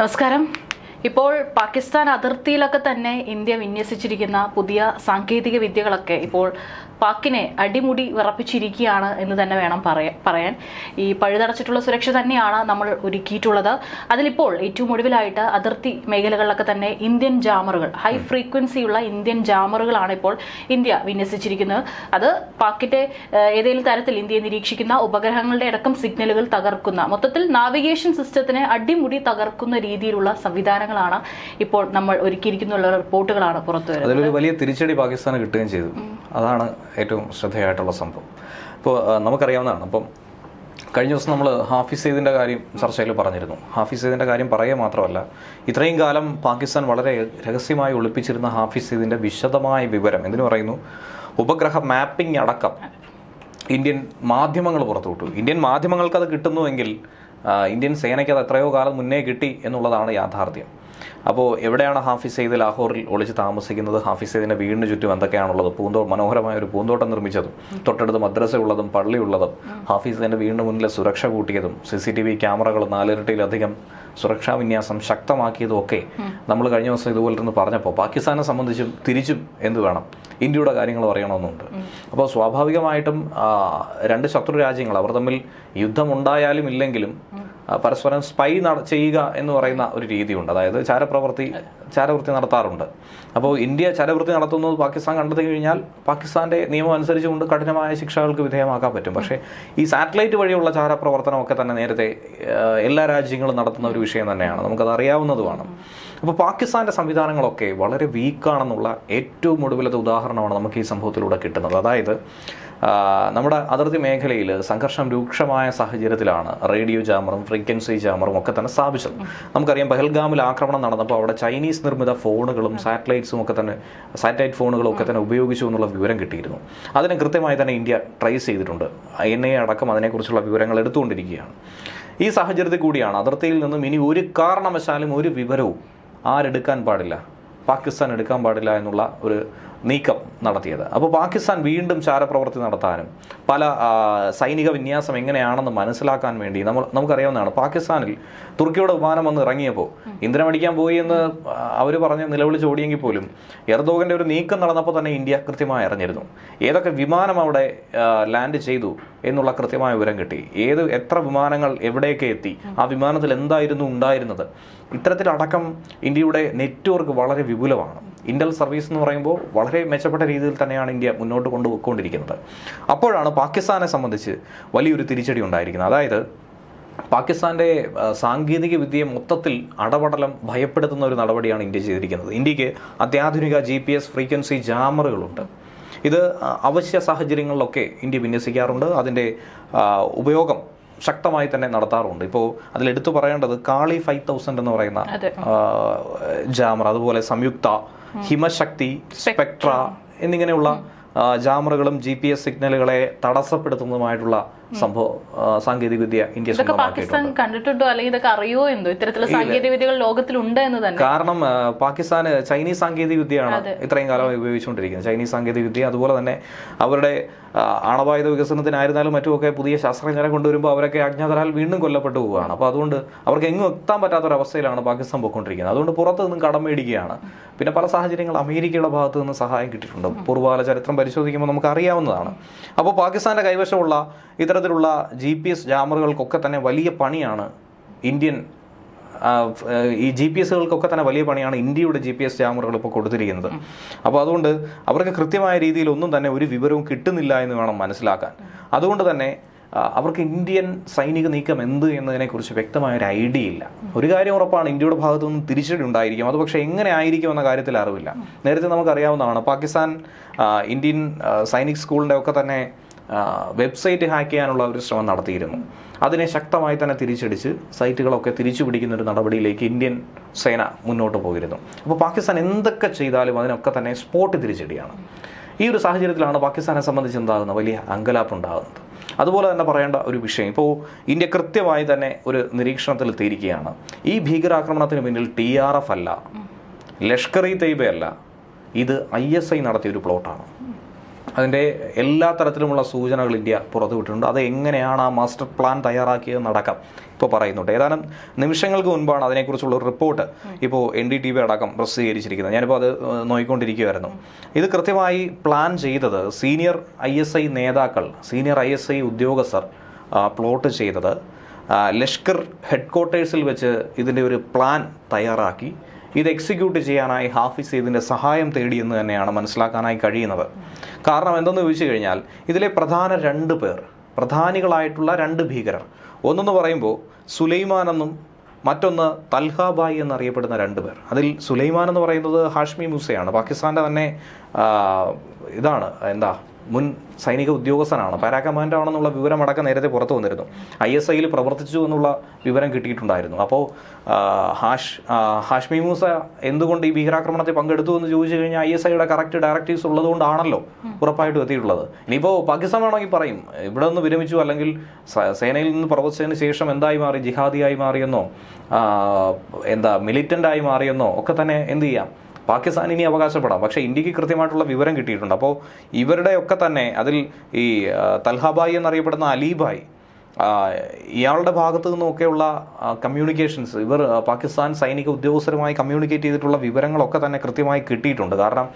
నమస్కారం. ഇപ്പോൾ പാകിസ്ഥാൻ അതിർത്തിയിലൊക്കെ തന്നെ ഇന്ത്യ വിന്യസിച്ചിരിക്കുന്ന പുതിയ സാങ്കേതിക വിദ്യകളൊക്കെ ഇപ്പോൾ പാക്കിനെ അടിമുടി വിറപ്പിച്ചിരിക്കുകയാണ് എന്ന് തന്നെ വേണം പറയാ പറയാൻ. ഈ പഴുതടച്ചിട്ടുള്ള സുരക്ഷ തന്നെയാണ് നമ്മൾ ഒരുക്കിയിട്ടുള്ളത്. അതിലിപ്പോൾ ഏറ്റവും ഒടുവിലായിട്ട് അതിർത്തി മേഖലകളിലൊക്കെ തന്നെ ഇന്ത്യൻ ജാമറുകൾ ഹൈ ഫ്രീക്വൻസിയുള്ള ഇന്ത്യൻ ജാമറുകളാണ് ഇപ്പോൾ ഇന്ത്യ വിന്യസിച്ചിരിക്കുന്നത്. അത് പാക്കിന്റെ ഏതെങ്കിലും തരത്തിൽ ഇന്ത്യയെ നിരീക്ഷിക്കുന്ന ഉപഗ്രഹങ്ങളുടെ അടക്കം സിഗ്നലുകൾ തകർക്കുന്ന മൊത്തത്തിൽ നാവിഗേഷൻ സിസ്റ്റത്തിനെ അടിമുടി തകർക്കുന്ന രീതിയിലുള്ള സംവിധാനങ്ങളാണ് ഇപ്പോൾ നമ്മൾ ഒരുക്കിയിരിക്കുന്നുള്ള റിപ്പോർട്ടുകളാണ് പുറത്തു വരുന്നത്. അതിലൊരു വലിയ തിരിച്ചടി പാകിസ്ഥാന് കിട്ടുകയും ചെയ്തു. അതാണ് ഏറ്റവും ശ്രദ്ധേയമായിട്ടുള്ള സംഭവം. ഇപ്പോൾ നമുക്കറിയാവുന്നതാണ്. അപ്പം കഴിഞ്ഞ ദിവസം നമ്മൾ ഹാഫിസ് സെയ്ദിന്റെ കാര്യം ചർച്ചയിൽ പറഞ്ഞിരുന്നു. ഹാഫിസ് സെയ്ദിന്റെ കാര്യം പറയുക മാത്രമല്ല ഇത്രയും കാലം പാകിസ്ഥാൻ വളരെ രഹസ്യമായി ഒളിപ്പിച്ചിരുന്ന ഹാഫിസ് സെയ്ദിന്റെ വിശദമായ വിവരം എന്തിനു പറയുന്നു? ഉപഗ്രഹ മാപ്പിംഗ് അടക്കം. ഇന്ത്യൻ മാധ്യമങ്ങൾ പുറത്തുവിട്ടു. ഇന്ത്യൻ മാധ്യമങ്ങൾക്ക് അത് കിട്ടുന്നുവെങ്കിൽ ഇന്ത്യൻ സേനയ്ക്ക് അത് എത്രയോ കാലം മുന്നേ കിട്ടി എന്നുള്ളതാണ് യാഥാർത്ഥ്യം. അപ്പോൾ എവിടെയാണ് ഹാഫിസ് സെയ്ദ് ലാഹോറിൽ ഒളിച്ച് താമസിക്കുന്നത്? ഹാഫിസ് സെയ്ദിന്റെ വീടിന് ചുറ്റും എന്തൊക്കെയാണുള്ളത്? പൂന്തോ മനോഹരമായ ഒരു പൂന്തോട്ടം നിർമ്മിച്ചതും തൊട്ടടുത്ത് മദ്രസ ഉള്ളതും പള്ളി ഉള്ളതും ഹാഫിസ് സെയ്ദിന്റെ വീടിന് മുന്നിലെ സുരക്ഷ കൂട്ടിയതും സി സി ടി വി ക്യാമറകൾ നാലിരട്ടിയിലധികം സുരക്ഷാ വിന്യാസം ശക്തമാക്കിയതും ഒക്കെ നമ്മൾ കഴിഞ്ഞ ദിവസം ഇതുപോലെ തന്നെ പറഞ്ഞപ്പോൾ പാകിസ്ഥാനെ സംബന്ധിച്ചും തിരിച്ചും എന്ത് വേണം? ഇന്ത്യയുടെ കാര്യങ്ങൾ പറയണമെന്നുണ്ട് അപ്പോൾ സ്വാഭാവികമായിട്ടും രണ്ട് ശത്രു രാജ്യങ്ങൾ അവർ തമ്മിൽ യുദ്ധമുണ്ടായാലും ഇല്ലെങ്കിലും പരസ്പരം സ്പൈ ചെയ്യുക എന്ന് പറയുന്ന ഒരു രീതിയുണ്ട്. അതായത് ചാരപ്രവൃത്തി ചാരവൃത്തി നടത്താറുണ്ട്. അപ്പോൾ ഇന്ത്യ ചാരവൃത്തി നടത്തുന്നത് പാകിസ്ഥാൻ കണ്ടെത്തി കഴിഞ്ഞാൽ പാകിസ്ഥാന്റെ നിയമം അനുസരിച്ചുകൊണ്ട് കഠിനമായ ശിക്ഷകൾക്ക് വിധേയമാക്കാൻ പറ്റും. പക്ഷേ ഈ സാറ്റലൈറ്റ് വഴിയുള്ള ചാരപ്രവർത്തനമൊക്കെ തന്നെ നേരത്തെ എല്ലാ രാജ്യങ്ങളും നടത്തുന്ന ഒരു വിഷയം തന്നെയാണ്. നമുക്കത് അറിയാവുന്നതുമാണ് അപ്പോൾ പാകിസ്ഥാന്റെ സംവിധാനങ്ങളൊക്കെ വളരെ വീക്കാണെന്നുള്ള ഏറ്റവും ഒടുവിലത്തെ ഉദാഹരണമാണ് നമുക്ക് ഈ സംഭവത്തിലൂടെ കിട്ടുന്നത്. അതായത് നമ്മുടെ അതിർത്തി മേഖലയിൽ സംഘർഷം രൂക്ഷമായ സാഹചര്യത്തിലാണ് റേഡിയോ ജാമറും ഫ്രീക്വൻസി ജാമറും ഒക്കെ തന്നെ സ്ഥാപിച്ചത്. നമുക്കറിയാം ബഹൽഗാമിൽ ആക്രമണം നടന്നപ്പോൾ അവിടെ ചൈനീസ് നിർമ്മിത ഫോണുകളും സാറ്റലൈറ്റ്സും ഒക്കെ തന്നെ സാറ്റലൈറ്റ് ഫോണുകളും ഒക്കെ തന്നെ ഉപയോഗിച്ചു എന്നുള്ള വിവരം കിട്ടിയിരുന്നു. അതിനെ കൃത്യമായി തന്നെ ഇന്ത്യ ട്രേസ് ചെയ്തിട്ടുണ്ട്. എൻ ഐ അടക്കം അതിനെക്കുറിച്ചുള്ള വിവരങ്ങൾ എടുത്തുകൊണ്ടിരിക്കുകയാണ്. ഈ സാഹചര്യത്തിൽ കൂടിയാണ് അതിർത്തിയിൽ നിന്നും ഇനി ഒരു കാരണവശാലും ഒരു വിവരവും ആരെടുക്കാൻ പാടില്ല? പാകിസ്ഥാൻ എടുക്കാൻ പാടില്ല എന്നുള്ള ഒരു നീക്കം നടത്തിയത്. അപ്പോൾ പാകിസ്ഥാൻ വീണ്ടും ചാരപ്രവൃത്തി നടത്താനും പല സൈനിക വിന്യാസം എങ്ങനെയാണെന്ന് മനസ്സിലാക്കാൻ വേണ്ടി നമ്മൾ നമുക്കറിയാവുന്നതാണ് പാകിസ്ഥാനിൽ തുർക്കിയുടെ വിമാനം വന്ന് ഇറങ്ങിയപ്പോൾ ഇന്ധനമടിക്കാൻ പോയി എന്ന് അവർ പറഞ്ഞ് നിലവിളിച്ച് ഓടിയെങ്കിൽ പോലും എർദോഗന്റെ ഒരു നീക്കം നടന്നപ്പോൾ തന്നെ ഇന്ത്യ കൃത്യമായി അറിഞ്ഞിരുന്നു. ഏതൊക്കെ വിമാനം അവിടെ ലാൻഡ് ചെയ്തു എന്നുള്ള കൃത്യമായ വിവരം കിട്ടി. ഏത് എത്ര വിമാനങ്ങൾ എവിടെയൊക്കെ എത്തി ആ വിമാനത്തിൽ എന്തായിരുന്നു ഉണ്ടായിരുന്നത്. ഇത്തരത്തിലടക്കം ഇന്ത്യയുടെ നെറ്റ്വർക്ക് വളരെ വിപുലമാണ്. ഇന്റൽ സർവീസ് എന്ന് പറയുമ്പോൾ വളരെ മെച്ചപ്പെട്ട രീതിയിൽ തന്നെയാണ് ഇന്ത്യ മുന്നോട്ട് കൊണ്ടുപോയിക്കൊണ്ടിരിക്കുന്നത് അപ്പോഴാണ് പാകിസ്ഥാനെ സംബന്ധിച്ച് വലിയൊരു തിരിച്ചടി ഉണ്ടായിരിക്കുന്നത്. അതായത് പാകിസ്ഥാന്റെ സാങ്കേതിക വിദ്യയെ മൊത്തത്തിൽ അടപടലം ഭയപ്പെടുത്തുന്ന ഒരു നടപടിയാണ് ഇന്ത്യ ചെയ്തിരിക്കുന്നത്. ഇന്ത്യയ്ക്ക് അത്യാധുനിക ജി പി എസ് ഫ്രീക്വൻസി ജാമറുകളുണ്ട്. ഇത് അവശ്യ സാഹചര്യങ്ങളിലൊക്കെ ഇന്ത്യ വിന്യസിക്കാറുണ്ട്. അതിന്റെ ഉപയോഗം ശക്തമായി തന്നെ നടത്താറുണ്ട്. ഇപ്പോൾ അതിൽ എടുത്തു പറയേണ്ടത് കാളി ഫൈവ് തൗസൻഡ് എന്ന് പറയുന്ന ജാമർ അതുപോലെ സംയുക്ത ഹിമശക്തി സ്പെക്ട്ര എന്നിങ്ങനെയുള്ള ജാമറുകളും ജി പി എസ് സിഗ്നലുകളെ തടസ്സപ്പെടുത്തുന്നതുമായിട്ടുള്ള സംഭവ ആ, സാങ്കേതിക വിദ്യ ഇന്ത്യ പാകിസ്ഥാൻ കണ്ടിട്ടുണ്ടോ? അല്ലെങ്കിൽ ഇതൊക്കെ അറിയോ എന്തോ? ഇത്തരത്തിലുള്ള സാങ്കേതിക വിദ്യകൾ ലോകത്തിലുണ്ട് എന്ന് തന്നെ. കാരണം പാകിസ്ഥാന് ചൈനീസ് സാങ്കേതിക വിദ്യയാണ് ഇത്രയും കാലം ഉപയോഗിച്ചുകൊണ്ടിരിക്കുന്നത്. ചൈനീസ് സാങ്കേതിക വിദ്യ അതുപോലെ തന്നെ അവരുടെ ആണവായുധ വികസനത്തിനായിരുന്നാലും മറ്റുമൊക്കെ പുതിയ ശാസ്ത്രജ്ഞരെ കൊണ്ടുവരുമ്പോൾ അവരൊക്കെ അജ്ഞാതരാൽ വീണ്ടും കൊല്ലപ്പെട്ടു പോവുകയാണ്. അപ്പോൾ അതുകൊണ്ട് അവർക്ക് എങ്ങും എത്താൻ പറ്റാത്തൊരവസ്ഥയിലാണ് പാകിസ്ഥാൻ പോയിക്കൊണ്ടിരിക്കുന്നത്. അതുകൊണ്ട് പുറത്തു നിന്നും കടം മേടിക്കുകയാണ്. പിന്നെ പല സാഹചര്യങ്ങൾ അമേരിക്കയുടെ ഭാഗത്ത് നിന്ന് സഹായം കിട്ടിയിട്ടുണ്ട്. പൂർവകാല ചരിത്രം പരിശോധിക്കുമ്പോൾ നമുക്ക് അറിയാവുന്നതാണ് അപ്പോൾ പാകിസ്ഥാന്റെ കൈവശമുള്ള ഇത്തരത്തിലുള്ള ജി പി എസ് ജാമറുകൾക്കൊക്കെ തന്നെ വലിയ പണിയാണ് ഇന്ത്യൻ ഈ ജി പി എസുകൾക്കൊക്കെ തന്നെ വലിയ പണിയാണ് ഇന്ത്യയുടെ ജി പി എസ് ജാമറുകൾ ഇപ്പോൾ കൊടുത്തിരിക്കുന്നത്. അപ്പോൾ അതുകൊണ്ട് അവർക്ക് കൃത്യമായ രീതിയിൽ ഒന്നും തന്നെ ഒരു വിവരവും കിട്ടുന്നില്ല എന്ന് വേണം മനസ്സിലാക്കാൻ. അതുകൊണ്ട് തന്നെ അവർക്ക് ഇന്ത്യൻ സൈനിക നീക്കം എന്ത് എന്നതിനെക്കുറിച്ച് വ്യക്തമായ ഒരു ഐഡിയ ഇല്ല. ഒരു കാര്യം ഉറപ്പാണ് ഇന്ത്യയുടെ ഭാഗത്തു നിന്ന് തിരിച്ചടി ഉണ്ടായിരിക്കും. അത് പക്ഷേ എങ്ങനെ ആയിരിക്കും എന്ന കാര്യത്തിൽ അറിവില്ല. നേരത്തെ നമുക്കറിയാവുന്നതാണ് പാകിസ്ഥാൻ ഇന്ത്യൻ സൈനിക് സ്കൂളിന്റെ ഒക്കെ തന്നെ വെബ്സൈറ്റ് ഹാക്ക് ചെയ്യാനുള്ള ഒരു ശ്രമം നടത്തിയിരുന്നു. അതിനെ ശക്തമായി തന്നെ തിരിച്ചടിച്ച് സൈറ്റുകളൊക്കെ തിരിച്ചു പിടിക്കുന്ന ഒരു നടപടിയിലേക്ക് ഇന്ത്യൻ സേന മുന്നോട്ട് പോയിരുന്നു. അപ്പോൾ പാകിസ്ഥാൻ എന്തൊക്കെ ചെയ്താലും അതിനൊക്കെ തന്നെ സ്പോട്ട് തിരിച്ചടിയാണ്. ഈ ഒരു സാഹചര്യത്തിലാണ് പാകിസ്ഥാനെ സംബന്ധിച്ച് എന്താകുന്നത്? വലിയ അങ്കലാപ്പ് ഉണ്ടാകുന്നത്. അതുപോലെ തന്നെ പറയേണ്ട ഒരു വിഷയം ഇപ്പോൾ ഇന്ത്യ കൃത്യമായി തന്നെ ഒരു നിരീക്ഷണത്തിൽ എത്തിയിരിക്കുകയാണ് ഈ ഭീകരാക്രമണത്തിന് പിന്നിൽ ടി ആർ എഫ് അല്ല ലഷ്കർ ഇ തൈബ അല്ല ഇത് ഐ എസ് ഐ നടത്തിയ ഒരു പ്ലോട്ടാണ്. അതിന്റെ എല്ലാ തരത്തിലുമുള്ള സൂചനകൾ ഇന്ത്യ പുറത്തു വിട്ടിട്ടുണ്ട്. അത് എങ്ങനെയാണ് ആ മാസ്റ്റർ പ്ലാൻ തയ്യാറാക്കിയത് നടക്കാം ഇപ്പോൾ പറയുന്നുണ്ട്. ഏതാനും നിമിഷങ്ങൾക്ക് മുൻപാണ് അതിനെക്കുറിച്ചുള്ള ഒരു റിപ്പോർട്ട് ഇപ്പോൾ എൻ ഡി ടി വി അടക്കം പ്രസിദ്ധീകരിച്ചിരിക്കുന്നത്. ഞാനിപ്പോൾ അത് നോയിക്കൊണ്ടിരിക്കുകയായിരുന്നു ഇത് കൃത്യമായി പ്ലാൻ ചെയ്തത് സീനിയർ ഐ എസ് ഐ നേതാക്കൾ സീനിയർ ഐ എസ് ഐ ഉദ്യോഗസ്ഥർ പ്ലോട്ട് ചെയ്തത് ലഷ്കർ ഹെഡ് ക്വാർട്ടേഴ്സിൽ വെച്ച് ഇതിന്റെ ഒരു പ്ലാൻ തയ്യാറാക്കി. ഇത് എക്സിക്യൂട്ട് ചെയ്യാനായി ഹാഫിസ് ഇതിന്റെ സഹായം തേടിയെന്ന് തന്നെയാണ് മനസ്സിലാക്കാനായി കഴിയുന്നത്. കാരണം എന്തെന്ന് ചോദിച്ചു കഴിഞ്ഞാൽ ഇതിലെ പ്രധാന രണ്ട് പേർ പ്രധാനികളായിട്ടുള്ള രണ്ട് ഭീകരർ. ഒന്നെന്ന് പറയുമ്പോൾ സുലൈമാൻ എന്നും മറ്റൊന്ന് തൽഹാബായി എന്നറിയപ്പെടുന്ന രണ്ട് പേർ. അതിൽ സുലൈമാൻ എന്ന് പറയുന്നത് ഹാഷ്മി മൂസയാണ്. പാകിസ്ഥാന്റെ തന്നെ ഇതാണ് എന്താ മുൻ സൈനിക ഉദ്യോഗസ്ഥനാണ്. പാരാ കമാൻഡർ ആണെന്നുള്ള വിവരമടക്കം നേരത്തെ പുറത്തു വന്നിരുന്നു. ഐ എസ് ഐയിൽ പ്രവർത്തിച്ചു എന്നുള്ള വിവരം കിട്ടിയിട്ടുണ്ടായിരുന്നു. അപ്പോൾ ഹാഷ് ഹാഷ്മി മൂസ എന്തുകൊണ്ട് ഈ ഭീകരാക്രമണത്തിൽ പങ്കെടുത്തു എന്ന് ചോദിച്ചു കഴിഞ്ഞാൽ ഐ എസ് ഐയുടെ കറക്റ്റ് ഡയറക്റ്റീവ്സ് ഉള്ളതുകൊണ്ടാണല്ലോ ഉറപ്പായിട്ടും എത്തിയിട്ടുള്ളത്. ഇനിയിപ്പോൾ പാകിസ്ഥാൻ വേണമെങ്കിൽ പറയും ഇവിടെ നിന്ന് വിരമിച്ചു അല്ലെങ്കിൽ സേനയിൽ നിന്ന് പ്രവർത്തിച്ചതിന് ശേഷം എന്തായി മാറി? ജിഹാദിയായി മാറിയെന്നോ എന്താ മിലിറ്റന്റായി മാറിയെന്നോ ഒക്കെ തന്നെ എന്ത് ചെയ്യാം? പാകിസ്ഥാൻ ഇനി അവകാശപ്പെടാം. പക്ഷേ ഇന്ത്യയ്ക്ക് കൃത്യമായിട്ടുള്ള വിവരം കിട്ടിയിട്ടുണ്ട്. അപ്പോൾ ഇവരുടെയൊക്കെ തന്നെ അതിൽ ഈ തൽഹാബായി എന്നറിയപ്പെടുന്ന അലീബായി ഇയാളുടെ ഭാഗത്തു നിന്നൊക്കെയുള്ള കമ്മ്യൂണിക്കേഷൻസ് ഇവർ പാകിസ്ഥാൻ സൈനിക ഉദ്യോഗസ്ഥരുമായി കമ്മ്യൂണിക്കേറ്റ് ചെയ്തിട്ടുള്ള വിവരങ്ങളൊക്കെ തന്നെ കൃത്യമായി കിട്ടിയിട്ടുണ്ട്. കാരണം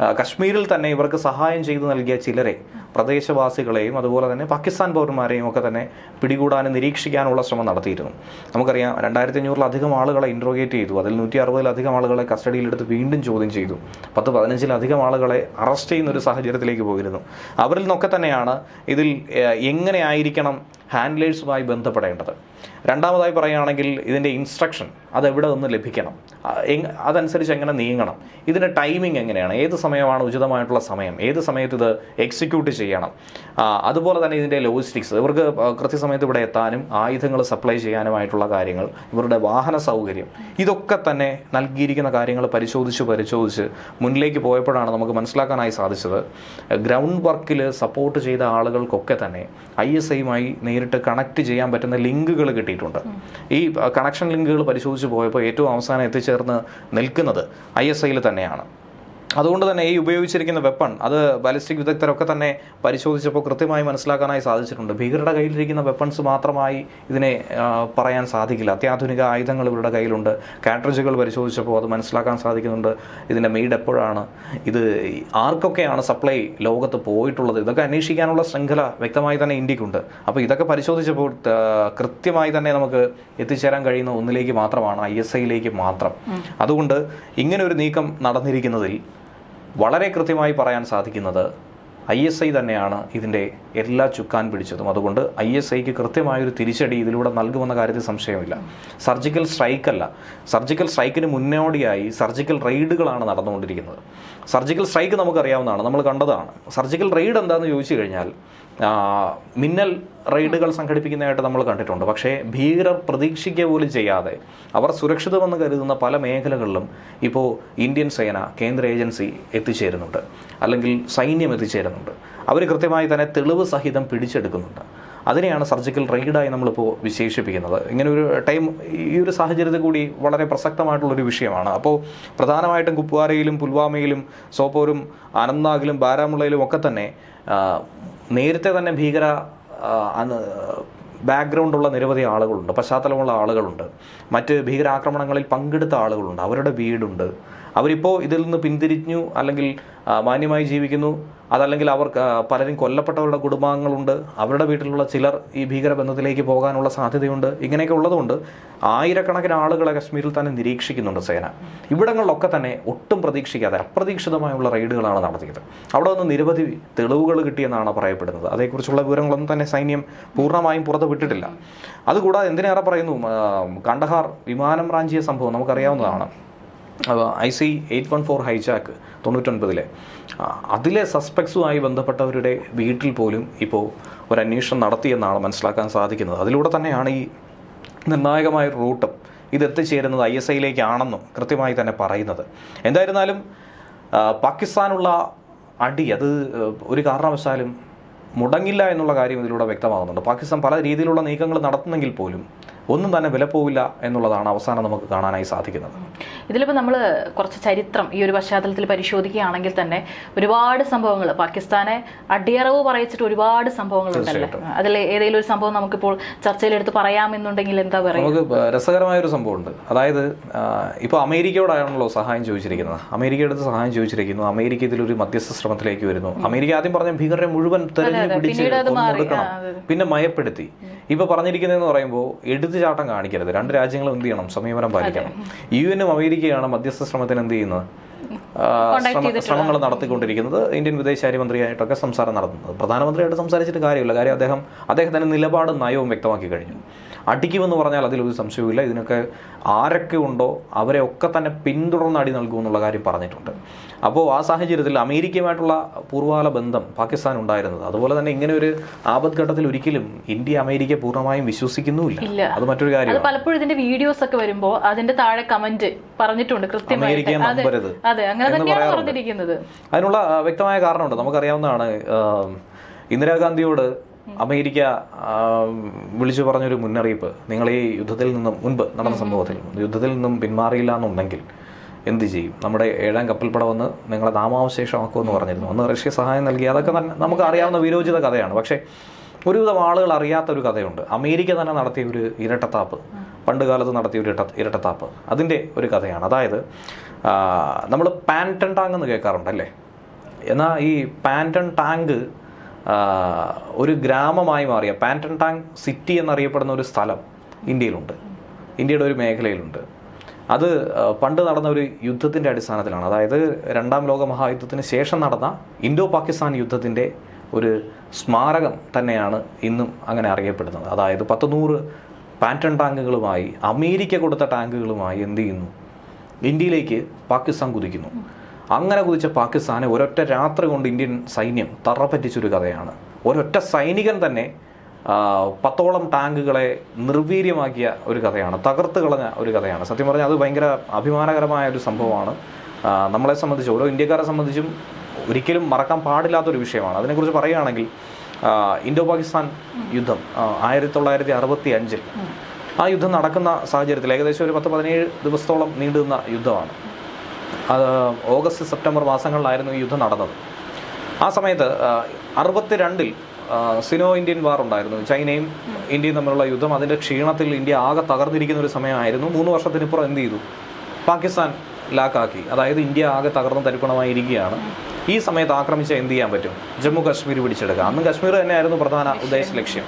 കശ്മീരിൽ തന്നെ ഇവർക്ക് സഹായം ചെയ്തു നൽകിയ ചിലരെ പ്രദേശവാസികളെയും അതുപോലെ തന്നെ പാകിസ്ഥാൻ പൗരന്മാരെയും ഒക്കെ തന്നെ പിടികൂടാനും നിരീക്ഷിക്കാനുള്ള ശ്രമം നടത്തിയിരുന്നു. നമുക്കറിയാം രണ്ടായിരത്തി അഞ്ഞൂറിലധികം ആളുകളെ ഇൻട്രോഗേറ്റ് ചെയ്തു. അതിൽ നൂറ്റി അറുപതിലധികം ആളുകളെ കസ്റ്റഡിയിലെടുത്ത് വീണ്ടും ചോദ്യം ചെയ്തു. പത്ത് പതിനഞ്ചിലധികം ആളുകളെ അറസ്റ്റ് ചെയ്യുന്ന ഒരു സാഹചര്യത്തിലേക്ക് പോയിരുന്നു. അവരിൽ നിന്നൊക്കെ തന്നെയാണ് ഇതിൽ എങ്ങനെയായിരിക്കണം ഹാൻഡ്ലേഴ്സുമായി ബന്ധപ്പെടേണ്ടത്? രണ്ടാമതായി പറയുകയാണെങ്കിൽ ഇതിന്റെ ഇൻസ്ട്രക്ഷൻ അത് എവിടെ നിന്ന് ലഭിക്കണം? അതനുസരിച്ച് എങ്ങനെ നീങ്ങണം? ഇതിന്റെ ടൈമിംഗ് എങ്ങനെയാണ്? ഏത് സമയമാണ് ഉചിതമായിട്ടുള്ള സമയം? ഏത് സമയത്ത് ഇത് എക്സിക്യൂട്ട് ചെയ്യണം? അതുപോലെ തന്നെ ഇതിന്റെ ലോജിസ്റ്റിക്സ് ഇവർക്ക് കൃത്യസമയത്ത് ഇവിടെ എത്താനും ആയുധങ്ങൾ സപ്ലൈ ചെയ്യാനുമായിട്ടുള്ള കാര്യങ്ങൾ ഇവരുടെ വാഹന സൗകര്യം ഇതൊക്കെ തന്നെ നൽകിയിരിക്കുന്ന കാര്യങ്ങൾ പരിശോധിച്ച് പരിശോധിച്ച് മുന്നിലേക്ക് പോയപ്പോഴാണ് നമുക്ക് മനസ്സിലാക്കാനായി സാധിച്ചത്. ഗ്രൗണ്ട് വർക്കിൽ സപ്പോർട്ട് ചെയ്ത ആളുകൾക്കൊക്കെ തന്നെ ഐ എസ് ഐയുമായി നേരിട്ട് കണക്ട് ചെയ്യാൻ പറ്റുന്ന ലിങ്കുകൾ കിട്ടിയിട്ടുണ്ട് ഈ കണക്ഷൻ ലിങ്കുകൾ പരിശോധിച്ച് പോയപ്പോൾ ഏറ്റവും അവസാനം എത്തിച്ചേർന്ന് നിൽക്കുന്നത് ഐ എസ് ഐയിൽ തന്നെയാണ്. അതുകൊണ്ട് തന്നെ ഈ ഉപയോഗിച്ചിരിക്കുന്ന വെപ്പൺ അത് ബാലിസ്റ്റിക് വിദഗ്ധരൊക്കെ തന്നെ പരിശോധിച്ചപ്പോൾ കൃത്യമായി മനസ്സിലാക്കാനായി സാധിച്ചിട്ടുണ്ട്. ഭീകരരുടെ കയ്യിലിരിക്കുന്ന വെപ്പൺസ് മാത്രമായി ഇതിനെ പറയാൻ സാധിക്കില്ല. അത്യാധുനിക ആയുധങ്ങൾ ഇവരുടെ കയ്യിലുണ്ട്. കാട്രജുകൾ പരിശോധിച്ചപ്പോൾ അത് മനസ്സിലാക്കാൻ സാധിക്കുന്നുണ്ട്. ഇതിന്റെ മെയ്ഡ് എപ്പോഴാണ്? ഇത് ആർക്കൊക്കെയാണ് സപ്ലൈ ലോകത്ത് പോയിട്ടുള്ളത്? ഇതൊക്കെ അന്വേഷിക്കാനുള്ള ശൃംഖല വ്യക്തമായി തന്നെ ഇന്ത്യക്കുണ്ട്. അപ്പോൾ ഇതൊക്കെ പരിശോധിച്ചപ്പോൾ കൃത്യമായി തന്നെ നമുക്ക് എത്തിച്ചേരാൻ കഴിയുന്ന ഒന്നിലേക്ക് മാത്രമാണ് ഐ എസ് ഐയിലേക്ക് മാത്രം. അതുകൊണ്ട് ഇങ്ങനെ ഒരു നീക്കം നടന്നിരിക്കുന്നതിൽ വളരെ കൃത്യമായി പറയാൻ സാധിക്കുന്നത് ഐ എസ് ഐ തന്നെയാണ് ഇതിന്റെ എല്ലാ ചുക്കാൻ പിടിച്ചതും. അതുകൊണ്ട് ഐ എസ് ഐക്ക് കൃത്യമായൊരു തിരിച്ചടി ഇതിലൂടെ നൽകുമെന്ന കാര്യത്തിൽ സംശയമില്ല. സർജിക്കൽ സ്ട്രൈക്കല്ല. സർജിക്കൽ സ്ട്രൈക്കിന് മുന്നോടിയായി സർജിക്കൽ റെയ്ഡുകളാണ് നടന്നുകൊണ്ടിരിക്കുന്നത്. സർജിക്കൽ സ്ട്രൈക്ക് നമുക്കറിയാവുന്നതാണ്. നമ്മൾ കണ്ടതാണ്. സർജിക്കൽ റെയ്ഡ് എന്താണെന്ന് ചോദിച്ചു കഴിഞ്ഞാൽ മിന്നൽ റെയ്ഡുകൾ സംഘടിപ്പിക്കുന്നതായിട്ട് നമ്മൾ കണ്ടിട്ടുണ്ട്. പക്ഷേ ഭീകരർ പ്രതീക്ഷിക്കുക പോലും ചെയ്യാതെ അവർ സുരക്ഷിതമെന്ന് കരുതുന്ന പല മേഖലകളിലും ഇപ്പോൾ ഇന്ത്യൻ സേന കേന്ദ്ര ഏജൻസി എത്തിച്ചേരുന്നുണ്ട്. അല്ലെങ്കിൽ സൈന്യം എത്തിച്ചേരുന്നുണ്ട്. അവർ കൃത്യമായി തന്നെ തെളിവ് സഹിതം പിടിച്ചെടുക്കുന്നുണ്ട്. അതിനെയാണ് സർജിക്കൽ റെയ്ഡായി നമ്മളിപ്പോൾ വിശേഷിപ്പിക്കുന്നത്. ഇങ്ങനെ ഒരു ടൈം ഈ ഒരു സാഹചര്യത്തിൽ കൂടി വളരെ പ്രസക്തമായിട്ടുള്ളൊരു വിഷയമാണ്. അപ്പോൾ പ്രധാനമായിട്ടും കുപ്വാരയിലും പുൽവാമയിലും സോപ്പോരും അനന്ത്നാഗിലും ബാരാമുള്ളയിലും ഒക്കെ തന്നെ നേരത്തെ തന്നെ ഭീകര ബാക്ക്ഗ്രൗണ്ടുള്ള നിരവധി ആളുകളുണ്ട് പശ്ചാത്തലമുള്ള ആളുകളുണ്ട്. മറ്റ് ഭീകരാക്രമണങ്ങളിൽ പങ്കെടുത്ത ആളുകളുണ്ട്. അവരുടെ വീടുണ്ട്. അവരിപ്പോൾ ഇതിൽ നിന്ന് പിന്തിരിഞ്ഞു അല്ലെങ്കിൽ മാന്യമായി ജീവിക്കുന്നു. അതല്ലെങ്കിൽ അവർ പലരും കൊല്ലപ്പെട്ടവരുടെ കുടുംബാംഗങ്ങളുണ്ട്. അവരുടെ വീട്ടിലുള്ള ചിലർ ഈ ഭീകരബന്ധത്തിലേക്ക് പോകാനുള്ള സാധ്യതയുണ്ട്. ഇങ്ങനെയൊക്കെ ഉള്ളതുകൊണ്ട് ആയിരക്കണക്കിന് ആളുകളെ കശ്മീരിൽ തന്നെ നിരീക്ഷിക്കുന്നുണ്ട് സേന. ഇവിടങ്ങളിലൊക്കെ തന്നെ ഒട്ടും പ്രതീക്ഷിക്കാതെ അപ്രതീക്ഷിതമായുള്ള റെയ്ഡുകളാണ് നടത്തിയത്. അവിടെ നിന്ന് നിരവധി തെളിവുകൾ കിട്ടിയെന്നാണ് പറയപ്പെടുന്നത്. അതേക്കുറിച്ചുള്ള വിവരങ്ങളൊന്നും തന്നെ സൈന്യം പൂർണമായും പുറത്ത് വിട്ടിട്ടില്ല. അതുകൂടാതെ എന്തിനേറെ പറയുന്നു കണ്ടഹാർ വിമാനം റാഞ്ചിയ സംഭവം നമുക്കറിയാവുന്നതാണ്. I C eight one four hijack തൊണ്ണൂറ്റൊൻപതിലെ. അതിലെ സസ്പെക്ട്സുമായി ബന്ധപ്പെട്ടവരുടെ വീട്ടിൽ പോലും ഇപ്പോൾ ഒരു അന്വേഷണം നടത്തിയെന്നാണ് മനസ്സിലാക്കാൻ സാധിക്കുന്നത്. അതിലൂടെ തന്നെയാണ് ഈ നിർണായകമായ റൂട്ടും ഇത് എത്തിച്ചേരുന്നത് ഐ എസ് ഐയിലേക്കാണെന്നും കൃത്യമായി തന്നെ പറയുന്നത്. എന്തായിരുന്നാലും പാകിസ്ഥാനുള്ള അടി അത് ഒരു കാരണവശാലും മുടങ്ങില്ല എന്നുള്ള കാര്യം ഇതിലൂടെ വ്യക്തമാകുന്നുണ്ട്. പാകിസ്ഥാൻ പല രീതിയിലുള്ള നീക്കങ്ങൾ നടത്തുന്നെങ്കിൽ പോലും ഒന്നും തന്നെ വിലപ്പോവില്ല എന്നുള്ളതാണ് അവസാനം നമുക്ക് കാണാനായി സാധിക്കുന്നത്. ഇതിലിപ്പോൾ നമ്മൾ കുറച്ച് ചരിത്രം ഈ ഒരു പശ്ചാത്തലത്തിൽ പരിശോധിക്കുകയാണെങ്കിൽ തന്നെ ഒരുപാട് സംഭവങ്ങൾ പാകിസ്ഥാനെ അടിയറവ് പറയിച്ചിട്ട് ഒരുപാട് സംഭവങ്ങൾ സംഭവങ്ങളുണ്ടല്ലോ അതിൽ ഏതെങ്കിലും ഒരു സംഭവം നമുക്കിപ്പോൾ ചർച്ചയിലെടുത്ത് പറയാമെന്നുണ്ടെങ്കിൽ എന്താ പറയുക നമുക്ക് രസകരമായ ഒരു സംഭവമുണ്ട്. അതായത് ഇപ്പോൾ അമേരിക്കയോടാണല്ലോ സഹായം ചോദിച്ചിരിക്കുന്നത്. അമേരിക്കയുടെ അടുത്ത് സഹായം ചോദിച്ചിരിക്കുന്നു. അമേരിക്ക ഇതിലൊരു മധ്യസ്ഥ ശ്രമത്തിലേക്ക് വരുന്നു. അമേരിക്ക ആദ്യം പറഞ്ഞ ഭീകരരെ മുഴുവൻ തെരഞ്ഞു പിടിച്ച്. കൊന്നൊടുക്കണം. പിന്നെ മയപ്പെടുത്തി. ഇപ്പൊ പറഞ്ഞിരിക്കുന്നതെന്ന് പറയുമ്പോൾ എടുത്തുചാട്ടം കാണിക്കരുത്. രണ്ട് രാജ്യങ്ങളും എന്ത് ചെയ്യണം? സമീപനം പാലിക്കണം. യു എനും അമേരിക്കയാണ് മധ്യസ്ഥ ശ്രമത്തിന് എന്ത് ചെയ്യുന്നത്? ശ്രമങ്ങൾ നടത്തിക്കൊണ്ടിരിക്കുന്നത്. ഇന്ത്യൻ വിദേശകാര്യമന്ത്രിയായിട്ടൊക്കെ സംസാരം നടത്തുന്നത്. പ്രധാനമന്ത്രിയായിട്ട് സംസാരിച്ചിട്ട് കാര്യമില്ല. കാര്യം അദ്ദേഹം അദ്ദേഹത്തിന്റെ നിലപാടും നയവും വ്യക്തമാക്കി കഴിഞ്ഞു. അടിക്കുമെന്ന് പറഞ്ഞാൽ അതിലൊരു സംശയവുമില്ല. ഇതിനൊക്കെ ആരൊക്കെ ഉണ്ടോ അവരെ ഒക്കെ തന്നെ പിന്തുടർന്ന് അടി നൽകുമെന്നുള്ള കാര്യം പറഞ്ഞിട്ടുണ്ട്. അപ്പോൾ ആ സാഹചര്യത്തിൽ അമേരിക്കയുമായിട്ടുള്ള പൂർവകാല ബന്ധം പാകിസ്ഥാൻ ഉണ്ടായിരുന്നത്. അതുപോലെ തന്നെ ഇങ്ങനെ ഒരു ആപത്ഘട്ടത്തിൽ ഒരിക്കലും ഇന്ത്യ അമേരിക്ക പൂർണമായും വിശ്വസിക്കുന്നുമില്ല. അത് മറ്റൊരു കാര്യം പലപ്പോഴും ഇതിന്റെ വീഡിയോസ് ഒക്കെ വരുമ്പോൾ അതിന്റെ താഴെ കമന്റ് പറഞ്ഞിട്ടുണ്ട് കൃത്യമായിട്ട്. അതിനുള്ള വ്യക്തമായ കാരണമുണ്ട്. നമുക്കറിയാവുന്നതാണ് ഇന്ദിരാഗാന്ധിയോട് അമേരിക്ക വിളിച്ചു പറഞ്ഞൊരു മുന്നറിയിപ്പ്. നിങ്ങൾ ഈ യുദ്ധത്തിൽ നിന്നും മുൻപ് നടന്ന സംഭവത്തിൽ യുദ്ധത്തിൽ നിന്നും പിന്മാറിയില്ല എന്നുണ്ടെങ്കിൽ എന്ത് ചെയ്യും? നമ്മുടെ ഏഴാം കപ്പൽപ്പട വന്ന് നിങ്ങളെ നാമാവശേഷമാക്കുമെന്ന് പറഞ്ഞിരുന്നു. ഒന്ന് റഷ്യ സഹായം നൽകി. അതൊക്കെ തന്നെ നമുക്ക് അറിയാവുന്ന വിരോചിത കഥയാണ്. പക്ഷേ ഒരുവിധം ആളുകൾ അറിയാത്ത ഒരു കഥയുണ്ട്. അമേരിക്ക തന്നെ നടത്തിയ ഒരു ഇരട്ടത്താപ്പ്. പണ്ട് കാലത്ത് നടത്തിയ ഒരു ഇരട്ട ഇരട്ടത്താപ്പ്. അതിന്റെ ഒരു കഥയാണ്. അതായത് നമ്മൾ പാന്റൺ ടാങ്ക് എന്ന് കേൾക്കാറുണ്ടല്ലേ? എന്നാൽ ഈ പാന്റൺ ടാങ്ക് ഒരു ഗ്രാമമായി മാറിയ പാന്റൺ ടാങ് സിറ്റി എന്നറിയപ്പെടുന്ന ഒരു സ്ഥലം ഇന്ത്യയിലുണ്ട്. ഇന്ത്യയുടെ ഒരു മേഖലയിലുണ്ട്. അത് പണ്ട് നടന്ന ഒരു യുദ്ധത്തിന്റെ അടിസ്ഥാനത്തിലാണ്. അതായത് രണ്ടാം ലോക മഹായുദ്ധത്തിന് ശേഷം നടന്ന ഇന്തോ പാകിസ്ഥാൻ യുദ്ധത്തിന്റെ ഒരു സ്മാരകം തന്നെയാണ് ഇന്നും അങ്ങനെ അറിയപ്പെടുന്നത്. അതായത് പത്ത് നൂറ് പാന്റൺ ടാങ്കുകളുമായി അമേരിക്ക കൊടുത്ത ടാങ്കുകളുമായി എന്ത് ചെയ്യുന്നു? ഇന്ത്യയിലേക്ക് പാകിസ്ഥാൻ കുതിക്കുന്നു. അങ്ങനെ കുതിച്ച പാകിസ്ഥാനെ ഒരൊറ്റ രാത്രി കൊണ്ട് ഇന്ത്യൻ സൈന്യം തറപ്പറ്റിച്ചൊരു കഥയാണ്. ഒരൊറ്റ സൈനികൻ തന്നെ പത്തോളം ടാങ്കുകളെ നിർവീര്യമാക്കിയ ഒരു കഥയാണ് തകർത്ത് കളഞ്ഞ ഒരു കഥയാണ്. സത്യം പറഞ്ഞാൽ അത് ഭയങ്കര അഭിമാനകരമായ ഒരു സംഭവമാണ്. നമ്മളെ സംബന്ധിച്ച് ഓരോ ഇന്ത്യക്കാരെ സംബന്ധിച്ചും ഒരിക്കലും മറക്കാൻ പാടില്ലാത്തൊരു വിഷയമാണ്. അതിനെക്കുറിച്ച് പറയുകയാണെങ്കിൽ ഇന്തോ പാകിസ്ഥാൻ യുദ്ധം ആയിരത്തി തൊള്ളായിരത്തി അറുപത്തി അഞ്ചിൽ ആ യുദ്ധം നടക്കുന്ന സാഹചര്യത്തിൽ ഏകദേശം ഒരു പത്ത് പതിനേഴ് ദിവസത്തോളം നീണ്ടുനിന്ന യുദ്ധമാണ്. ഓഗസ്റ്റ് സെപ്റ്റംബർ മാസങ്ങളിലായിരുന്നു ഈ യുദ്ധം നടന്നത്. ആ സമയത്ത് അറുപത്തിരണ്ടിൽ സിനോ ഇന്ത്യൻ വാർ ഉണ്ടായിരുന്നു. ചൈനയും ഇന്ത്യയും തമ്മിലുള്ള യുദ്ധം അതിന്റെ ക്ഷീണത്തിൽ ഇന്ത്യ ആകെ തകർന്നിരിക്കുന്ന ഒരു സമയമായിരുന്നു. മൂന്ന് വർഷത്തിനിപ്പുറം എന്ത് ചെയ്തു? പാകിസ്ഥാൻ ലാക്കാക്കി. അതായത് ഇന്ത്യ ആകെ തകർന്ന് തരിപ്പണമായി ഇരിക്കുകയാണ് ഈ സമയത്ത് ആക്രമിച്ച എന്ത് ചെയ്യാൻ പറ്റും? ജമ്മു കാശ്മീർ പിടിച്ചെടുക്കുക. അന്ന് കാശ്മീർ തന്നെയായിരുന്നു പ്രധാന ഉദ്ദേശ ലക്ഷ്യം.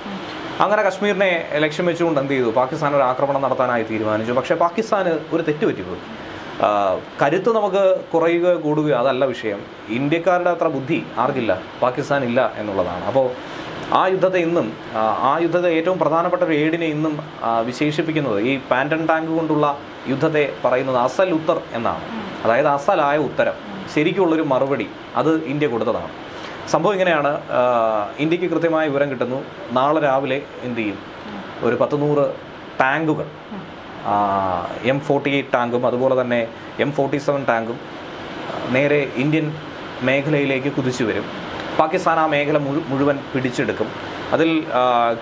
അങ്ങനെ കശ്മീരിനെ ലക്ഷ്യം വെച്ചുകൊണ്ട് എന്ത് ചെയ്തു? പാകിസ്ഥാൻ ഒരു ആക്രമണം നടത്താനായി തീരുമാനിച്ചു. പക്ഷേ പാകിസ്ഥാന് ഒരു തെറ്റ് പറ്റിപ്പോയി ആ, കരുത്ത് നമുക്ക് കുറയുകയോ കൂടുകയോ അതല്ല വിഷയം. ഇന്ത്യക്കാരുടെ അത്ര ബുദ്ധി ആർക്കില്ല പാകിസ്ഥാൻ ഇല്ല എന്നുള്ളതാണ്. അപ്പോൾ ആ യുദ്ധത്തെ ഇന്നും ആ, യുദ്ധത്തെ ഏറ്റവും പ്രധാനപ്പെട്ട ഒരു ഏടിനെ ഇന്നും വിശേഷിപ്പിക്കുന്നത് ഈ പാന്റൺ ടാങ്ക് കൊണ്ടുള്ള യുദ്ധത്തെ പറയുന്നത് അസൽ ഉത്തർ എന്നാണ്. അതായത് അസലായ ഉത്തരം. ശരിക്കുള്ളൊരു മറുപടി അത് ഇന്ത്യ കൊടുത്തതാണ്. സംഭവം ഇങ്ങനെയാണ്. ഇന്ത്യയ്ക്ക് കൃത്യമായ വിവരം കിട്ടുന്നു. നാളെ രാവിലെ എന്ത് ചെയ്യും? ഒരു പത്ത് നൂറ് ടാങ്കുകൾ എം ഫോർട്ടി എയ്റ്റ് ടാങ്കും അതുപോലെ തന്നെ എം ഫോർട്ടി സെവൻ ടാങ്കും നേരെ ഇന്ത്യൻ മേഖലയിലേക്ക് കുതിച്ചു വരും. പാകിസ്ഥാൻ ആ മേഖല മുഴു മുഴുവൻ പിടിച്ചെടുക്കും. അതിൽ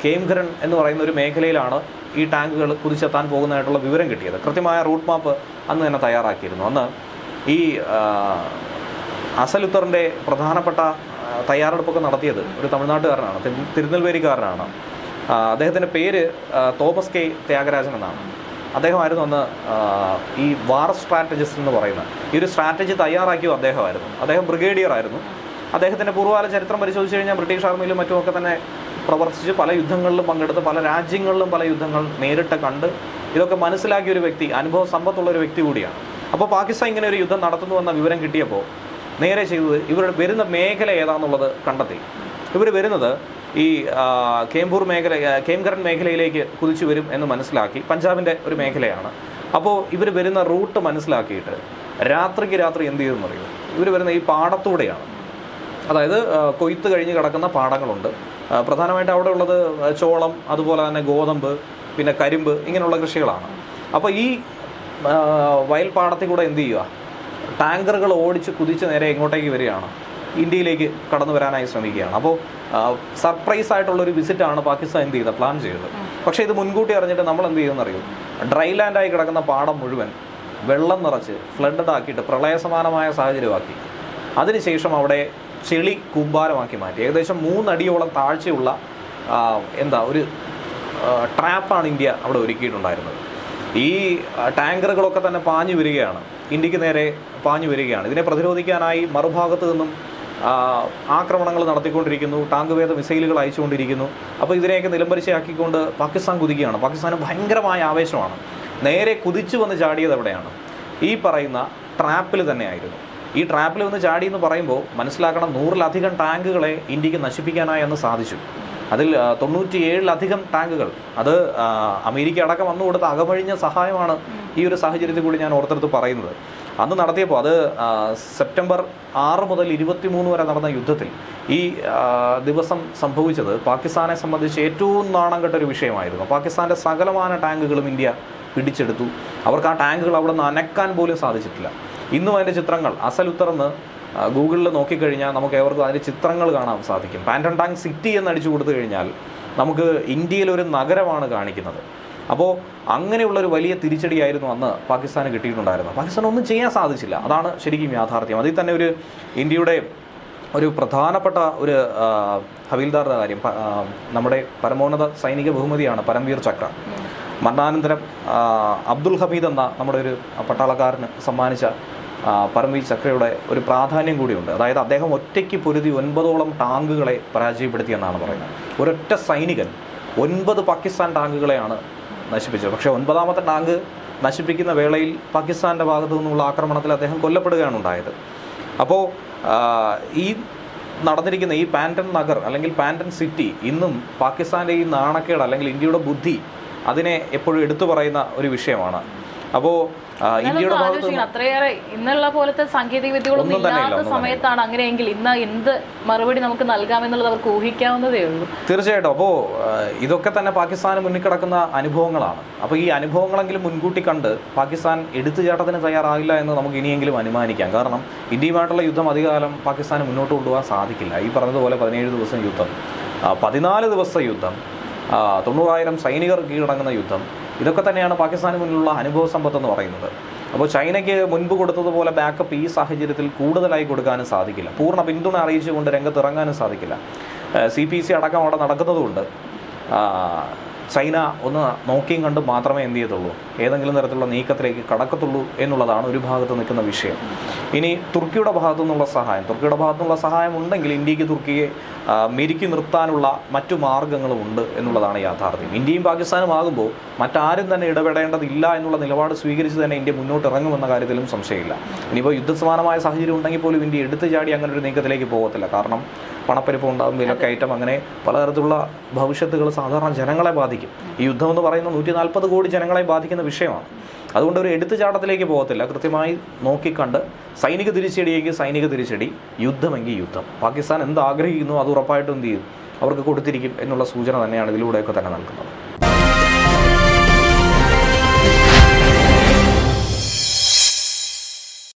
കേംഖരൺ എന്ന് പറയുന്ന ഒരു മേഖലയിലാണ് ഈ ടാങ്കുകൾ കുതിച്ചെത്താൻ പോകുന്നതായിട്ടുള്ള വിവരം കിട്ടിയത്. കൃത്യമായ റൂട്ട് മാപ്പ് അന്ന് തന്നെ തയ്യാറാക്കിയിരുന്നു. അന്ന് ഈ അസലുത്തറിന്റെ പ്രധാനപ്പെട്ട തയ്യാറെടുപ്പൊക്കെ നടത്തിയത് ഒരു തമിഴ്നാട്ടുകാരനാണ് തിരു- തിരുനെൽവേലിക്കാരനാണ്. അദ്ദേഹത്തിന്റെ പേര് തോമസ് കെ. ത്യാഗരാജൻ എന്നാണ്. അദ്ദേഹമായിരുന്നു അന്ന് ഈ വാർ സ്ട്രാറ്റജിസ്റ്റ് എന്ന് പറയുന്നത് ഈ ഒരു സ്ട്രാറ്റജി തയ്യാറാക്കിയ അദ്ദേഹമായിരുന്നു. അദ്ദേഹം ബ്രിഗേഡിയർ ആയിരുന്നു. അദ്ദേഹത്തിന്റെ പൂർവകാല ചരിത്രം പരിശോധിച്ച് കഴിഞ്ഞാൽ ബ്രിട്ടീഷ് ആർമിയിലും മറ്റുമൊക്കെ തന്നെ പ്രവർത്തിച്ച് പല യുദ്ധങ്ങളിലും പങ്കെടുത്ത് പല രാജ്യങ്ങളിലും പല യുദ്ധങ്ങൾ നേരിട്ട് കണ്ട് ഇതൊക്കെ മനസ്സിലാക്കിയ ഒരു വ്യക്തി അനുഭവ സമ്പത്തുള്ള ഒരു വ്യക്തി കൂടിയാണ്. അപ്പോൾ പാകിസ്ഥാൻ ഇങ്ങനെ ഒരു യുദ്ധം നടത്തുന്നു എന്ന വിവരം കിട്ടിയപ്പോൾ നേരെ ചെയ്തത് ഇവരുടെ വരുന്ന മേഖല ഏതാണെന്നുള്ളത് കണ്ടെത്തി. ഇവർ വരുന്നത് ഈ കേംപൂർ മേഖല കേംകരൻ മേഖലയിലേക്ക് കുതിച്ചു വരും എന്ന് മനസ്സിലാക്കി. പഞ്ചാബിന്റെ ഒരു മേഖലയാണ്. അപ്പോൾ ഇവർ വരുന്ന റൂട്ട് മനസ്സിലാക്കിയിട്ട് രാത്രിക്ക് രാത്രി എന്ത് ചെയ്തെന്ന് അറിയുമോ ഇവർ വരുന്ന ഈ പാടത്തൂടെയാണ്. അതായത് കൊയ്ത്ത് കഴിഞ്ഞ് കിടക്കുന്ന പാടങ്ങളുണ്ട്. പ്രധാനമായിട്ട് അവിടെ ഉള്ളത് ചോളം അതുപോലെ തന്നെ ഗോതമ്പ് പിന്നെ കരിമ്പ് ഇങ്ങനെയുള്ള കൃഷികളാണ്. അപ്പോൾ ഈ വയൽ വയൽപ്പാടത്തിൽ കൂടെ എന്ത് ചെയ്യുക? ടാങ്കറുകൾ ഓടിച്ച് കുതിച്ച് നേരെ ഇങ്ങോട്ടേക്ക് വരികയാണ്? ഇന്ത്യയിലേക്ക് കടന്നു വരാനായി ശ്രമിക്കുകയാണ്. അപ്പോൾ സർപ്രൈസ് ആയിട്ടുള്ള ഒരു വിസിറ്റാണ് പാകിസ്ഥാൻ എന്ത് ചെയ്തത്? പ്ലാൻ ചെയ്തത്. പക്ഷേ ഇത് മുൻകൂട്ടി അറിഞ്ഞിട്ട് നമ്മൾ എന്ത് ചെയ്യുമെന്ന് അറിയും? ഡ്രൈ ലാൻഡായി കിടക്കുന്ന പാടം മുഴുവൻ വെള്ളം നിറച്ച് ഫ്ലഡഡ് ആക്കിയിട്ട് പ്രളയസമാനമായ സാഹചര്യമാക്കി. അതിനുശേഷം അവിടെ ചെളി കൂമ്പാരമാക്കി മാറ്റി. ഏകദേശം മൂന്നടിയോളം താഴ്ചയുള്ള എന്താ ഒരു ട്രാപ്പാണ് ഇന്ത്യ അവിടെ ഒരുക്കിയിട്ടുണ്ടായിരുന്നത്. ഈ ടാങ്കറുകളൊക്കെ തന്നെ പാഞ്ഞു വരികയാണ്. ഇന്ത്യയ്ക്ക് നേരെ പാഞ്ഞു വരികയാണ്. ഇതിനെ പ്രതിരോധിക്കാനായി മറുഭാഗത്തു നിന്നും ആക്രമണങ്ങൾ നടത്തിക്കൊണ്ടിരിക്കുന്നു ടാങ്ക് വേദ മിസൈലുകൾ അയച്ചുകൊണ്ടിരിക്കുന്നു. അപ്പോൾ ഇതിനെയൊക്കെ നിലംപരിശയാക്കിക്കൊണ്ട് പാകിസ്ഥാൻ കുതിക്കുകയാണ്. പാകിസ്ഥാന് ഭയങ്കരമായ ആവേശമാണ്. നേരെ കുതിച്ചു വന്ന് ചാടിയത് എവിടെയാണ്? ഈ പറയുന്ന ട്രാപ്പിൽ തന്നെയായിരുന്നു. ഈ ട്രാപ്പിൽ വന്ന് ചാടിയെന്ന് പറയുമ്പോൾ മനസ്സിലാക്കണം നൂറിലധികം ടാങ്കുകളെ ഇന്ത്യയ്ക്ക് നശിപ്പിക്കാനായി അന്ന് സാധിച്ചു. അതിൽ തൊണ്ണൂറ്റിയേഴിലധികം ടാങ്കുകൾ. അത് അമേരിക്ക അടക്കം വന്നു കൊടുത്ത അകമഴിഞ്ഞ സഹായമാണ് ഈ ഒരു സാഹചര്യത്തിൽ കൂടി ഞാൻ ഓർത്തെടുത്ത് പറയുന്നത്. അന്ന് നടത്തിയപ്പോൾ അത് സെപ്റ്റംബർ ആറ് മുതൽ ഇരുപത്തിമൂന്ന് വരെ നടന്ന യുദ്ധത്തിൽ ഈ ദിവസം സംഭവിച്ചത് പാകിസ്ഥാനെ സംബന്ധിച്ച് ഏറ്റവും നാണം കെട്ട ഒരു വിഷയമായിരുന്നു. പാകിസ്ഥാന്റെ സകലമാന ടാങ്കുകളും ഇന്ത്യ പിടിച്ചെടുത്തു. അവർക്ക് ആ ടാങ്കുകൾ അവിടെ നിന്ന് അനക്കാൻ പോലും സാധിച്ചിട്ടില്ല. ഇന്നും അതിന്റെ ചിത്രങ്ങൾ അസൽ ഉത്തർന്ന് ഗൂഗിളിൽ നോക്കിക്കഴിഞ്ഞാൽ നമുക്ക് ഏവർക്കും അതിന്റെ ചിത്രങ്ങൾ കാണാൻ സാധിക്കും. പാന്റൺ ടാങ്ക് സിറ്റി എന്ന് അടിച്ചു കൊടുത്തു കഴിഞ്ഞാൽ നമുക്ക് ഇന്ത്യയിലൊരു നഗരമാണ് കാണിക്കുന്നത്. അപ്പോൾ അങ്ങനെയുള്ള ഒരു വലിയ തിരിച്ചടിയായിരുന്നു അന്ന് പാകിസ്ഥാന് കിട്ടിയിട്ടുണ്ടായിരുന്നത്. പാകിസ്ഥാൻ ഒന്നും ചെയ്യാൻ സാധിച്ചില്ല. അതാണ് ശരിക്കും യാഥാർത്ഥ്യം. അതിൽ തന്നെ ഒരു ഇന്ത്യയുടെ ഒരു പ്രധാനപ്പെട്ട ഒരു ഹവീൽദാറുടെ കാര്യം. നമ്മുടെ പരമോന്നത സൈനിക ബഹുമതിയാണ് പരംവീർ ചക്ര. മരണാനന്തരം അബ്ദുൽ ഹമീദ് എന്ന നമ്മുടെ ഒരു പട്ടാളക്കാരന് സമ്മാനിച്ച പരംവീർ ചക്രയുടെ ഒരു പ്രാധാന്യം കൂടിയുണ്ട്. അതായത് അദ്ദേഹം ഒറ്റയ്ക്ക് പൊരുതി ഒൻപതോളം ടാങ്കുകളെ പരാജയപ്പെടുത്തി എന്നാണ് പറയുന്നത്. ഒരൊറ്റ സൈനികൻ ഒൻപത് പാകിസ്ഥാൻ ടാങ്കുകളെയാണ് നശിപ്പിച്ചത്. പക്ഷേ ഒൻപതാമത്തെ ടാങ്ക് നശിപ്പിക്കുന്ന വേളയിൽ പാകിസ്ഥാന്റെ ഭാഗത്തു നിന്നുള്ള ആക്രമണത്തിൽ അദ്ദേഹം കൊല്ലപ്പെടുകയാണ് ഉണ്ടായത്. അപ്പോൾ ഈ നടന്നിരിക്കുന്ന ഈ പാന്റൺ നഗർ അല്ലെങ്കിൽ പാന്റൺ സിറ്റി ഇന്നും പാകിസ്ഥാന്റെ ഈ നാണക്കേട് അല്ലെങ്കിൽ ഇന്ത്യയുടെ ബുദ്ധി അതിനെ എപ്പോഴും എടുത്തു പറയുന്ന ഒരു വിഷയമാണ്. അപ്പോൾ ഇന്ത്യയുടെ ഭാഗത്ത് അത്രയേറെ ഇന്നുള്ള പോലത്തെ സാങ്കേതിക വിദ്യകളൊന്നും ഇല്ലാത്ത സമയത്താണ് അങ്ങനെയെങ്കിൽ ഇന്ന് എന്ത് മറുപടി നമുക്ക് നൽകാമെന്നുള്ളത് അവർക്ക് ഊഹിക്കാവുന്നതേ ഉള്ളൂ. തീർച്ചയായിട്ടും. അപ്പോ ഇതൊക്കെ തന്നെ പാകിസ്ഥാന് മുന്നിൽ കിടക്കുന്ന അനുഭവങ്ങളാണ്. അപ്പോൾ ഈ അനുഭവങ്ങളെങ്കിലും മുൻകൂട്ടി കണ്ട് പാകിസ്ഥാൻ എടുത്തുചാട്ടത്തിന് തയ്യാറാകില്ല എന്ന് നമുക്ക് ഇനിയെങ്കിലും അനുമാനിക്കാം. കാരണം ഇന്ത്യയുമായിട്ടുള്ള യുദ്ധം അധികകാലം പാകിസ്ഥാന് മുന്നോട്ട് കൊണ്ടുപോകാൻ സാധിക്കില്ല. ഈ പറഞ്ഞതുപോലെ പതിനേഴ് ദിവസം യുദ്ധം പതിനാല് ദിവസത്തെ യുദ്ധം തൊണ്ണൂറായിരം സൈനികർ കീഴടങ്ങുന്ന യുദ്ധം ഇതൊക്കെ തന്നെയാണ് പാകിസ്ഥാന് മുന്നിലുള്ള അനുഭവ സമ്പത്ത് എന്ന് പറയുന്നത്. അപ്പോൾ ചൈനയ്ക്ക് മുൻപ് കൊടുത്തതുപോലെ ബാക്കപ്പ് ഈ സാഹചര്യത്തിൽ കൂടുതലായി കൊടുക്കാനും സാധിക്കില്ല. പൂർണ പിന്തുണ അറിയിച്ചുകൊണ്ട് രംഗത്തിറങ്ങാനും സാധിക്കില്ല. സി പി സി അടക്കം അവിടെ നടക്കുന്നതുകൊണ്ട് ചൈന ഒന്ന് നോക്കിയും കണ്ടും മാത്രമേ എന്ത് ചെയ്യത്തുള്ളൂ? ഏതെങ്കിലും തരത്തിലുള്ള നീക്കത്തിലേക്ക് കടക്കത്തുള്ളൂ എന്നുള്ളതാണ് ഒരു ഭാഗത്ത് നിൽക്കുന്ന വിഷയം. ഇനി തുർക്കിയുടെ ഭാഗത്തു നിന്നുള്ള സഹായം. തുർക്കിയുടെ ഭാഗത്തു നിന്നുള്ള സഹായം ഉണ്ടെങ്കിൽ ഇന്ത്യയ്ക്ക് തുർക്കിയെ മെരുക്കി നിർത്താനുള്ള മറ്റു മാർഗങ്ങളും ഉണ്ട് എന്നുള്ളതാണ് യാഥാർത്ഥ്യം. ഇന്ത്യയും പാകിസ്ഥാനും ആകുമ്പോൾ മറ്റാരും തന്നെ ഇടപെടേണ്ടതില്ല എന്നുള്ള നിലപാട് സ്വീകരിച്ച് തന്നെ ഇന്ത്യ മുന്നോട്ട് ഇറങ്ങുമെന്ന കാര്യത്തിലും സംശയമില്ല. ഇനിയിപ്പോൾ യുദ്ധസമാനമായ സാഹചര്യം ഉണ്ടെങ്കിൽ പോലും ഇന്ത്യ എടുത്തു ചാടി അങ്ങനെ ഒരു നീക്കത്തിലേക്ക് പോകത്തില്ല. കാരണം പണപ്പെരുപ്പം ഉണ്ടാകും വിലക്കയറ്റം അങ്ങനെ പലതരത്തിലുള്ള ഭവിഷ്യത്തുകൾ സാധാരണ ജനങ്ങളെ ബാധിക്കും. ഈ യുദ്ധം എന്ന് പറയുന്ന നൂറ്റി നാൽപ്പത് കോടി ജനങ്ങളെ ബാധിക്കുന്ന വിഷയമാണ്. അതുകൊണ്ട് ഒരു എടുത്തുചാട്ടത്തിലേക്ക് പോകത്തില്ല. കൃത്യമായി നോക്കിക്കണ്ട്. സൈനിക തിരിച്ചടിയെങ്കിൽ സൈനിക തിരിച്ചടി യുദ്ധമെങ്കിൽ യുദ്ധം. പാകിസ്ഥാൻ എന്ത് ആഗ്രഹിക്കുന്നു അത് ഉറപ്പായിട്ടും എന്ത് ചെയ്യും? അവർക്ക് കൊടുത്തിരിക്കും എന്നുള്ള സൂചന തന്നെയാണ് ഇതിലൂടെയൊക്കെ തന്നെ നൽകുന്നത്.